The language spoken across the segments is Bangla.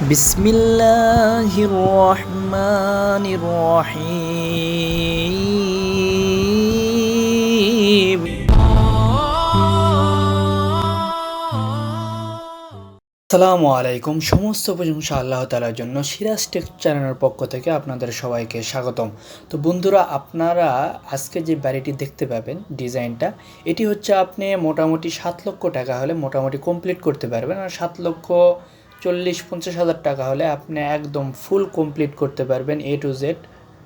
بسم الله الرحمن الرحيم আসসালামু আলাইকুম সমস্ত প্রশংসা আল্লাহ তালার জন্য সিরাজ টেক চ্যানেলের পক্ষ থেকে আপনাদের সবাইকে স্বাগতম তো বন্ধুরা আপনারা আজকে যে বাড়িটি দেখতে পাবেন ডিজাইনটা এটি হচ্ছে আপনি মোটামুটি সাত লক্ষ টাকা হলে মোটামুটি কমপ্লিট করতে পারবেন আর সাত লক্ষ চল্লিশ, পঞ্চাশ হাজার টাকা হলে আপনি একদম ফুল কমপ্লিট করতে পারবেন এ টু জেড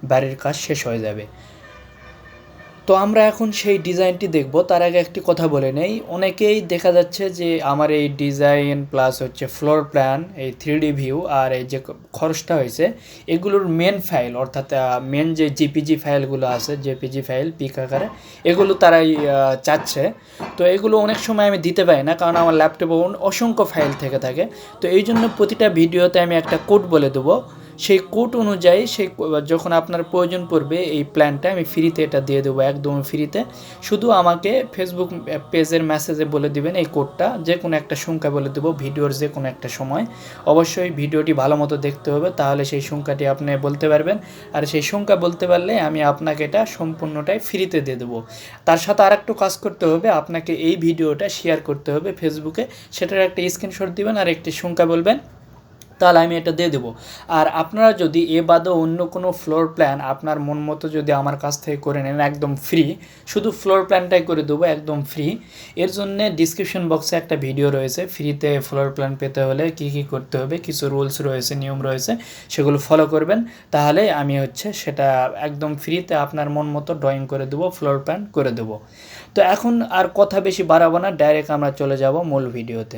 বাড়ির কাজ শেষ হয়ে যাবে। তো আমরা এখন সেই ডিজাইনটি দেখব। তার আগে একটি কথা বলে নেই। অনেকেই দেখা যাচ্ছে যে আমার এই ডিজাইন প্লাস হচ্ছে ফ্লোর প্ল্যান, এই থ্রি ভিউ আর এই যে খরচটা হয়েছে, এগুলোর মেন ফাইল অর্থাৎ মেন যে জিপিজি ফাইলগুলো আছে জেপিজি ফাইল পিক আকারে, এগুলো তারাই চাচ্ছে। তো এগুলো অনেক সময় আমি দিতে পারি না কারণ আমার ল্যাপটপে অসংখ্য ফাইল থেকে থাকে। তো এই জন্য প্রতিটা ভিডিওতে আমি একটা কোড বলে দেবো। সেই কোড অনুযায়ী সেই যখন আপনার প্রয়োজন পড়বে এই প্ল্যানটা, আমি ফ্রিতে এটা দিয়ে দেবো, একদম ফ্রিতে। শুধু আমাকে ফেসবুক পেজের মেসেজে বলে দিবেন এই কোডটা যে কোনো একটা সংখ্যা বলে দেবো, ভিডিওর যে কোনো একটা সময়। অবশ্যই ভিডিওটি ভালো মতো দেখতে হবে, তাহলে সেই সংখ্যাটি আপনি বলতে পারবেন। আর সেই সংখ্যা বলতে পারলে আমি আপনাকে এটা সম্পূর্ণটাই ফ্রিতে দিয়ে দেবো। তার সাথে আর একটু কাজ করতে হবে, আপনাকে এই ভিডিওটা শেয়ার করতে হবে ফেসবুকে সেটার একটা স্ক্রিনশট দিবেন আর একটি সংখ্যা বলবেন। তাহলে আমি এটা দিয়ে দেবো। আর আপনারা যদি এ বাদে অন্য কোনো ফ্লোর প্ল্যান আপনার মন মতো যদি আমার কাছ থেকে করে নেন, একদম ফ্রি শুধু ফ্লোর প্ল্যানটাই করে দেবো, একদম ফ্রি এর জন্য ডিসক্রিপশন বক্সে একটা ভিডিও রয়েছে ফ্রিতে ফ্লোর প্ল্যান পেতে হলে কী কী করতে হবে, কিছু রুলস রয়েছে, নিয়ম রয়েছে, সেগুলো ফলো করবেন। তাহলে আমি হচ্ছে সেটা একদম ফ্রিতে আপনার মন মতো ড্রয়িং করে দেবো ফ্লোর প্ল্যান করে দেবো। তো এখন আর কথা বেশি বাড়াবো না ডাইরেক্ট আমরা চলে যাব মূল ভিডিওতে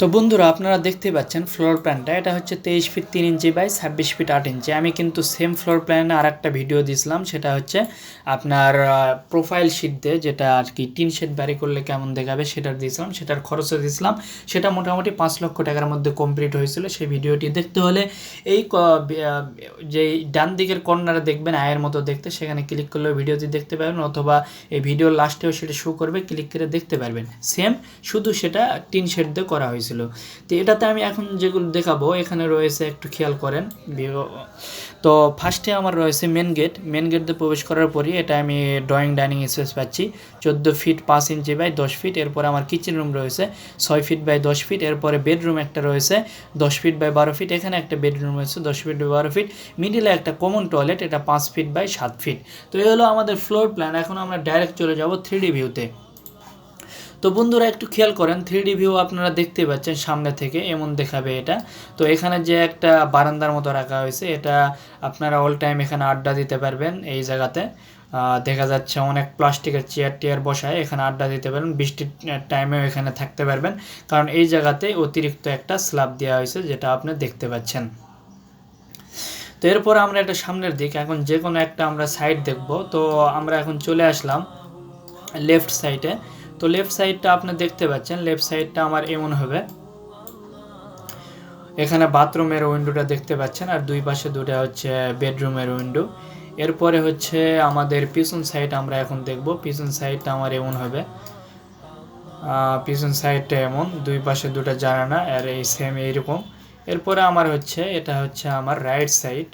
তো বন্ধুরা, আপনারা দেখতে পাচ্ছেন ফ্লোর প্ল্যানটা এটা হচ্ছে তেইশ ফিট তিন ইঞ্চি বাই ছাব্বিশ ফিট আট ইঞ্চি। আমি কিন্তু সেম ফ্লোর প্ল্যানে আর একটা ভিডিও দিয়েছিলাম। সেটা হচ্ছে আপনার প্রোফাইল শিট দিয়ে যেটা আর কি টিন শেড বাড়ি করলে কেমন দেখাবে সেটা দিয়েছিলাম। সেটার খরচও দিয়েছিলাম। সেটা মোটামুটি পাঁচ লক্ষ টাকার মধ্যে কমপ্লিট হয়েছিল। সেই ভিডিওটি দেখতে হলে এই যে ডান দিকের কর্নারে দেখবেন আয়ের মতো দেখতে, সেখানে ক্লিক করলে ভিডিওটি দেখতে পারবেন। অথবা এই ভিডিওর লাস্টেও সেটা শো করবে ক্লিক করে দেখতে পারবেন। সেম শুধু সেটা টিন শেড দিয়ে করা হয়েছিল। তো এটাতে আমি এখন যেগুলো দেখাবো, এখানে রয়েছে একটু খেয়াল করেন। তো ফার্স্টে আমার রয়েছে মেন গেট মেন গেট দিয়ে প্রবেশ করার পরই এটা আমি ড্রয়িং ডাইনিং স্পেস পাচ্ছি। চোদ্দ ফিট পাঁচ ইঞ্চি বাই দশ ফিট এরপরে আমার কিচেন রুম রয়েছে ছয় ফিট বাই দশ ফিট এরপরে বেডরুম একটা রয়েছে দশ ফিট বাই বারো ফিট এখানে একটা বেডরুম রয়েছে দশ ফিট বাই বারো ফিট মিডিলে একটা কমন টয়লেট এটা পাঁচ ফিট বাই সাত ফিট তো এই হলো আমাদের ফ্লোর প্ল্যান এখন আমরা ডাইরেক্ট চলে যাব থ্রি ডি ভিউতে তো বন্ধুরা একটু খেয়াল করেন থ্রি ভিউ আপনারা দেখতে পাচ্ছেন সামনে থেকে, এমন দেখাবে এটা। তো এখানে যে একটা বারান্দার মতো রাখা হয়েছে, এটা আপনারা অল টাইম এখানে আড্ডা দিতে পারবেন এই জায়গাতে। দেখা যাচ্ছে অনেক প্লাস্টিকের চেয়ার টেয়ার বসায়, এখানে আড্ডা দিতে পারবেন, বৃষ্টির টাইমেও এখানে থাকতে পারবেন। কারণ এই জায়গাতে অতিরিক্ত একটা স্ল্যাব দেওয়া হয়েছে, যেটা আপনি দেখতে পাচ্ছেন। তো এরপর আমরা একটা সামনের দিক, এখন যে কোনো একটা আমরা সাইড দেখব। তো আমরা এখন চলে আসলাম লেফট সাইডে তো লেফট সাইডটা আপনি দেখতে পাচ্ছেন লেফট সাইডটা আমার এমন হবে। এখানে বাথরুমের উইন্ডোটা দেখতে পাচ্ছেন, আর দুই পাশে দুটো হচ্ছে বেডরুমের উইন্ডো এরপরে হচ্ছে আমাদের পিছন সাইড আমরা এখন দেখব, পিছন সাইডটা আমার এমন হবে। পিছন সাইডটা এমন, দুই পাশে দুটো জানানা আর এই সেম এইরকম। এরপরে আমার হচ্ছে, এটা হচ্ছে আমার রাইট সাইড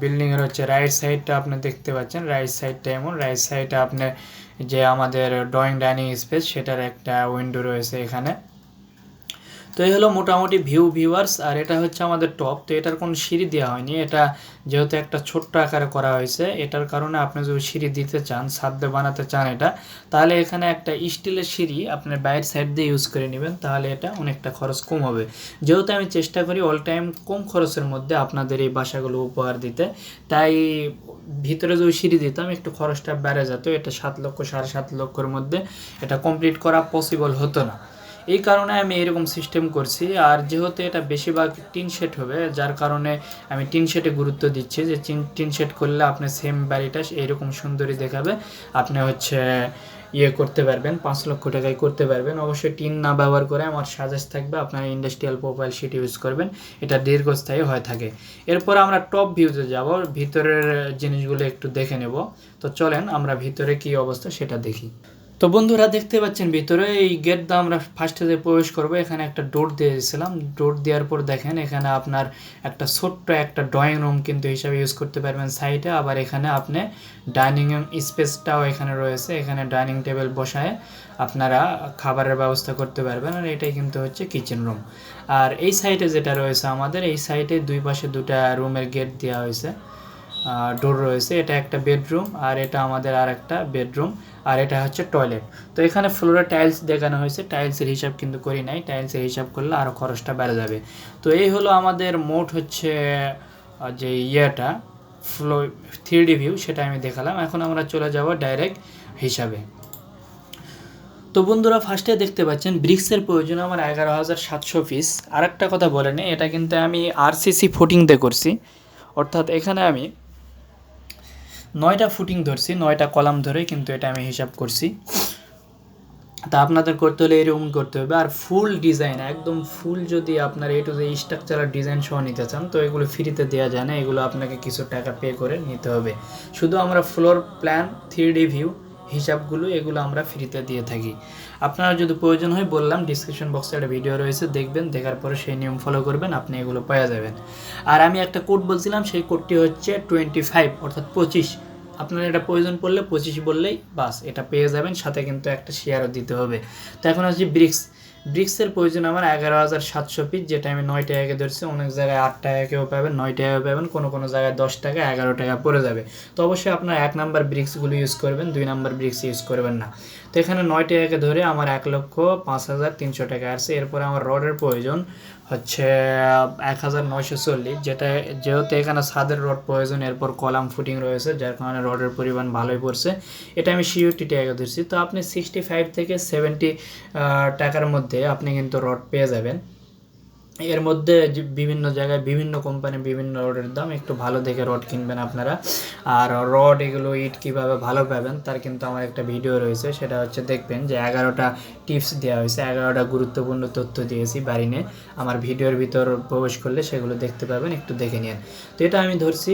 বিল্ডিংয়ের হচ্ছে রাইট সাইডটা আপনি দেখতে পাচ্ছেন। রাইট সাইডটা এমন। রাইট সাইডে আপনার যে আমাদের ড্রয়িং ডাইনিং স্পেস সেটার একটা উইন্ডো রয়েছে এখানে। তো এই হলো মোটামুটি ভিউ ভিউয়ার্স আর এটা হচ্ছে আমাদের টপ তো এটার কোনো সিঁড়ি দেওয়া হয়নি। এটা যেহেতু একটা ছোট্ট আকারে করা হয়েছে, এটার কারণে আপনি যদি সিঁড়ি দিতে চান সাধ্যে বানাতে চান এটা, তাহলে এখানে একটা স্টিলের সিঁড়ি আপনার বাইরের সাইড দিয়ে ইউজ করে নেবেন, তাহলে এটা অনেকটা খরচ কম হবে। যেহেতু আমি চেষ্টা করি অল টাইম কম খরচের মধ্যে আপনাদের এই বাসাগুলো উপহার দিতে, তাই ভিতরে যদি সিঁড়ি দিতাম, একটু খরচটা বেড়ে যেত। এটা সাত লক্ষ, সাড়ে সাত লক্ষের মধ্যে এটা কমপ্লিট করা পসিবল হতো না। এই কারণে আমি এরকম সিস্টেম করছি। আর যেহেতু এটা বেশিরভাগ টিন শেড হবে, যার কারণে আমি টিন শেডে গুরুত্ব দিচ্ছি যে টিন শেড করলে আপনি সেম বাড়িটা এইরকম সুন্দরী দেখাবে। আপনি হচ্ছে ইয়ে করতে পারবেন, পাঁচ লক্ষ টাকায় করতে পারবেন। অবশ্যই টিন না ব্যবহার করে আমার সাজেস্ট থাকবে, আপনারা ইন্ডাস্ট্রিয়াল প্রোফাইল শিট ইউজ করবেন। এটা দীর্ঘস্থায়ী হয়ে থাকে। এরপর আমরা টপ ভিউতে যাব, ভিতরের জিনিসগুলো একটু দেখে নেব। তো চলেন আমরা ভিতরে কি অবস্থা সেটা দেখি। তো বন্ধুরা দেখতে পাচ্ছেন ভিতরে এই গেট দিয়ে আমরা ফার্স্টে যে প্রবেশ করব। এখানে একটা ডোর দিয়েছিলাম। ডোর দেওয়ার পর দেখেন এখানে আপনার একটা ছোট্ট একটা ড্রয়িং রুম কিন্তু হিসাবে ইউজ করতে পারবেন সাইডে আবার এখানে আপনি ডাইনিং স্পেসটাও এখানে রয়েছে। এখানে ডাইনিং টেবিল বসায় আপনারা খাবারের ব্যবস্থা করতে পারবেন আর এটাই কিন্তু হচ্ছে কিচেন রুম আর এই সাইডে যেটা রয়েছে আমাদের, এই সাইডে দুই পাশে দুটা রুমের গেট দেওয়া হয়েছে। ডোর রয়েছে। এটা একটা বেডরুম আর এটা আমাদের আর একটা বেডরুম আর এটা হচ্ছে টয়লেট তো এখানে ফ্লোরে টাইলস দেখানো হয়েছে। টাইলসের হিসাব কিন্তু করি নাই। টাইলসের হিসাব করলে আরও খরচটা বেড়ে যাবে। তো এই হলো আমাদের মোট হচ্ছে যে ইয়েটা ফ্লো থ্রি ভিউ সেটা আমি দেখালাম। এখন আমরা চলে যাব ডাইরেক্ট হিসাবে। তো বন্ধুরা ফার্স্টে দেখতে পাচ্ছেন ব্রিক্সের প্রয়োজন আমার এগারো হাজার সাতশো পিস আর একটা কথা বলে এটা কিন্তু আমি আরসিসি ফুটিং দিয়ে করছি। অর্থাৎ এখানে আমি নয়টা ফুটিং ধরছি, নয়টা কলাম ধরে কিন্তু এটা আমি হিসাব করছি। তা আপনাদের করতে হলে এরকম করতে হবে। আর ফুল ডিজাইন একদম ফুল যদি আপনার এ টু যে স্ট্রাকচারাল ডিজাইন সহ নিতে চান, তো এগুলো ফ্রিতে দেওয়া যায় না। এগুলো আপনাকে কিছু টাকা পে করে নিতে হবে। শুধু আমরা floor plan three D view হিসাবগুলো এগুলো আমরা ফ্রিতে দিয়ে থাকি। আপনারা যদি প্রয়োজন হয় বললাম ডিসক্রিপশন বক্সে একটা ভিডিও রয়েছে, দেখবেন, দেখার পরে সেই নিয়ম ফলো করবেন, আপনি এগুলো পাওয়া যাবেন। আর আমি একটা কোড বলছিলাম, সেই কোডটি হচ্ছে টোয়েন্টি ফাইভ অর্থাৎ পঁচিশ। আপনার এটা প্রয়োজন পড়লে পঁচিশ বললেই বাস, এটা পেয়ে যাবেন, সাথে কিন্তু একটা শেয়ারও দিতে হবে। তো এখন হচ্ছে ব্রিক্স ব্রিক্সের প্রয়োজন আমার এগারো হাজার সাতশো পিস যেটা আমি নয় টাকাকে ধরছি, অনেক জায়গায় আট টাকাকেও পাবেন, নয় টাকাও পাবেন, কোনো কোনো জায়গায় দশ টাকা, এগারো টাকা পড়ে যাবে। তো অবশ্যই আপনার এক নাম্বার ব্রিক্সগুলো ইউজ করবেন, দুই নাম্বার ব্রিক্স ইউজ করবেন না। তো এখানে নয় টাকাকে ধরে আমার এক লক্ষ পাঁচ হাজার তিনশো টাকা আসছে। এরপরে আমার রডের প্রয়োজন হচ্ছে এক হাজার নয়শো চল্লিশ, যেটা, যেহেতু এখানে ছাদের রড প্রয়োজন, এরপর কলাম ফুটিং রয়েছে, যার কারণে রডের পরিমাণ ভালোই পড়ছে। এটা আমি সিওটি টাকা ধরছি। তো আপনি সিক্সটি ফাইভ থেকে সেভেন্টি টাকার মধ্যে আপনি কিন্তু রড পেয়ে যাবেন। এর মধ্যে বিভিন্ন জায়গায় বিভিন্ন কোম্পানি বিভিন্ন রডের দাম, একটু ভালো দেখে রড কিনবেন আপনারা। আর রড এগুলো ইট কীভাবে ভালো পাবেন, তার কিন্তু আমার একটা ভিডিও রয়েছে, সেটা হচ্ছে দেখবেন যে এগারোটা টিপস দেওয়া হয়েছে, এগারোটা গুরুত্বপূর্ণ তথ্য দিয়েছি বাড়ি নিয়ে আমার ভিডিওর ভিতর প্রবেশ করলে সেগুলো দেখতে পাবেন, একটু দেখে নিন। তো এটা আমি ধরছি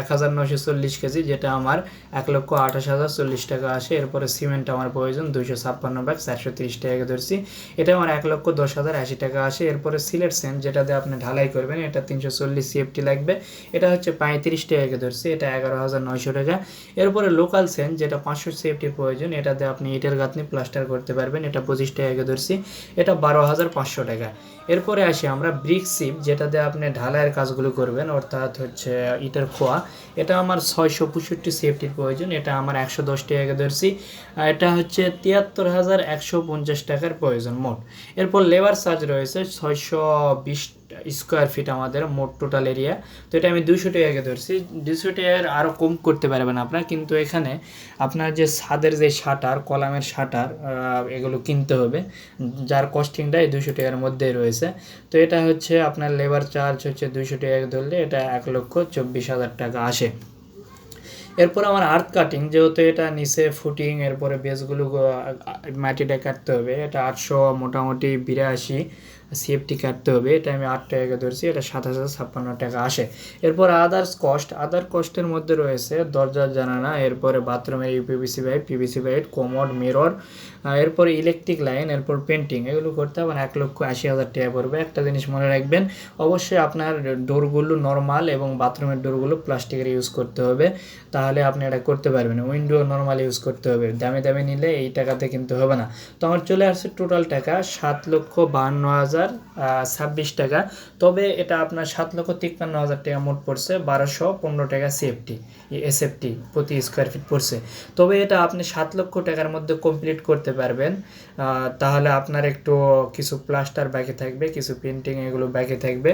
এক হাজার নশো চল্লিশ কেজি, যেটা আমার এক লক্ষ আঠাশ হাজার চল্লিশ টাকা আসে। এরপরে সিমেন্ট আমার প্রয়োজন, দুইশো ছাপ্পান্ন ব্যাগ চারশো তিরিশ টাকা ধরছি। এটা আমার এক লক্ষ দশ হাজার আশি টাকা আসে। এরপরে সিলেট সেন্ট যেটা দিয়ে আপনি ঢালাই করবেন, এটা তিনশো চল্লিশ সিএফটি লাগবে। এটা হচ্ছে পঁয়ত্রিশ টাকাকে ধরছে, এটা এগারো হাজার নয়শো টাকা। এরপরে লোকাল সেন যেটা পাঁচশো সিএফটির প্রয়োজন এটাতে আপনি ইটের গাঁথনি প্লাস্টার করতে পারবেন, এটা পঁচিশ টাকাকে ধরছি, এটা বারো হাজার পাঁচশো টাকা। এরপরে আসি আমরা ব্রিক সিপ দিয়ে আপনি ঢালাইয়ের কাজগুলো করবেন, অর্থাৎ হচ্ছে ইটার খোয়া। এটা আমার ছয়শো পঁয়ষট্টি সেফটির প্রয়োজন, এটা আমার একশো দশ টাকা ধরছি। এটা হচ্ছে তিয়াত্তর হাজার একশো পঞ্চাশ টাকার প্রয়োজন মোট। এরপর লেবার চার্জ রয়েছে ছয়শো বিশ স্কোয়ার ফিট আমাদের মোট টোটাল এরিয়া তো এটা আমি দুশো টাকাকে ধরছি। দুশো টাকার আরও কম করতে পারবেন আপনার। কিন্তু এখানে আপনার যে ছাদের যে শাটার, কলামের শাটার এগুলো কিনতে হবে। যার কস্টিংটা এই দুশো টাকার মধ্যেই রয়েছে। তো এটা হচ্ছে আপনার লেবার চার্জ হচ্ছে দুশো টাকা ধরলে এটা এক লক্ষ চব্বিশ হাজার টাকা আসে। এরপর আমার আর্থ কাটিং যেহেতু এটা নিচে ফুটিং এরপরে বেসগুলো মাটিটা কাটতে হবে। এটা আটশো মোটামুটি বিরাশি। সিএফটি কাটতে হবে। এটা আমি আট টাকা ধরছি, এটা সাত হাজার ছাপ্পান্ন টাকা আসে। এরপর আদার্স কস্ট আদার কস্টের মধ্যে রয়েছে, দরজার জানানা এরপরে বাথরুমের ইউপিভিসি পাইপ পিভিসি পাইপ কোমর মিরর এরপরে ইলেকট্রিক লাইন এরপর পেন্টিং এগুলো করতে আমার এক লক্ষ আশি হাজার টাকা পড়বে। একটা জিনিস মনে রাখবেন, অবশ্যই আপনার ডোরগুলো নর্মাল এবং বাথরুমের ডোরগুলো প্লাস্টিকের ইউজ করতে হবে। তাহলে আপনি এটা করতে পারবেন উইন্ডো নর্মাল ইউজ করতে হবে। দামে দামে নিলে এই টাকাতে কিন্তু হবে না। তো আমার চলে আসছে টোটাল টাকা, সাত লক্ষ বাহান্ন হাজার ছাব্বিশ টাকা। তবে এটা আপনার সাত লক্ষ তিপ্পান্ন হাজার টাকা মোট পড়ছে, বারোশো পনেরো টাকা সেফটি এসএফটি প্রতি স্কোয়ার ফিট পড়ছে। তবে এটা আপনি সাত লক্ষ টাকার মধ্যে কমপ্লিট করতে পারবেন। তাহলে আপনার একটু কিছু প্লাস্টার ব্যাগে থাকবে, কিছু পেন্টিং এগুলো ব্যাগে থাকবে।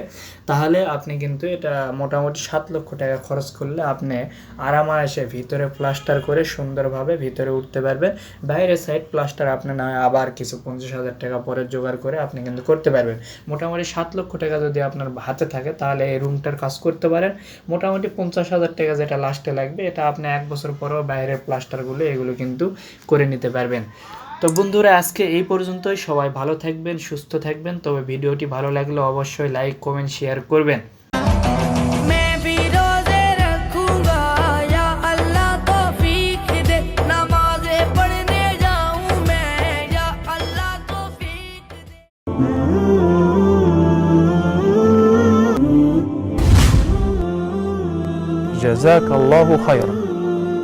তাহলে আপনি কিন্তু এটা মোটামুটি সাত লক্ষ টাকা খরচ করলে আপনি আরামায়সে ভিতরে প্লাস্টার করে সুন্দরভাবে ভিতরে উঠতে পারবেন। বাইরে সাইড প্লাস্টার আপনি না, আবার কিছু পঞ্চাশ হাজার টাকা পরে জোগাড় করে আপনি কিন্তু করতে পারবেন। মোটামুটি সাত লক্ষ টাকা যদি আপনার হাতে থাকে, তাহলে এই রুমটার কাজ করতে পারেন। মোটামুটি পঞ্চাশ হাজার টাকা যেটা লাস্টে লাগবে, এটা আপনি এক বছর পরেও বাইরের প্লাস্টারগুলো এগুলো কিন্তু করে নিতে পারবেন। তো বন্ধুরা আজকে এই পর্যন্তই। সবাই ভালো থাকবেন সুস্থ থাকবেন। তবে ভিডিওটি ভালো লাগলে অবশ্যই লাইক কমেন্ট শেয়ার করবেন। جزاك الله خيرا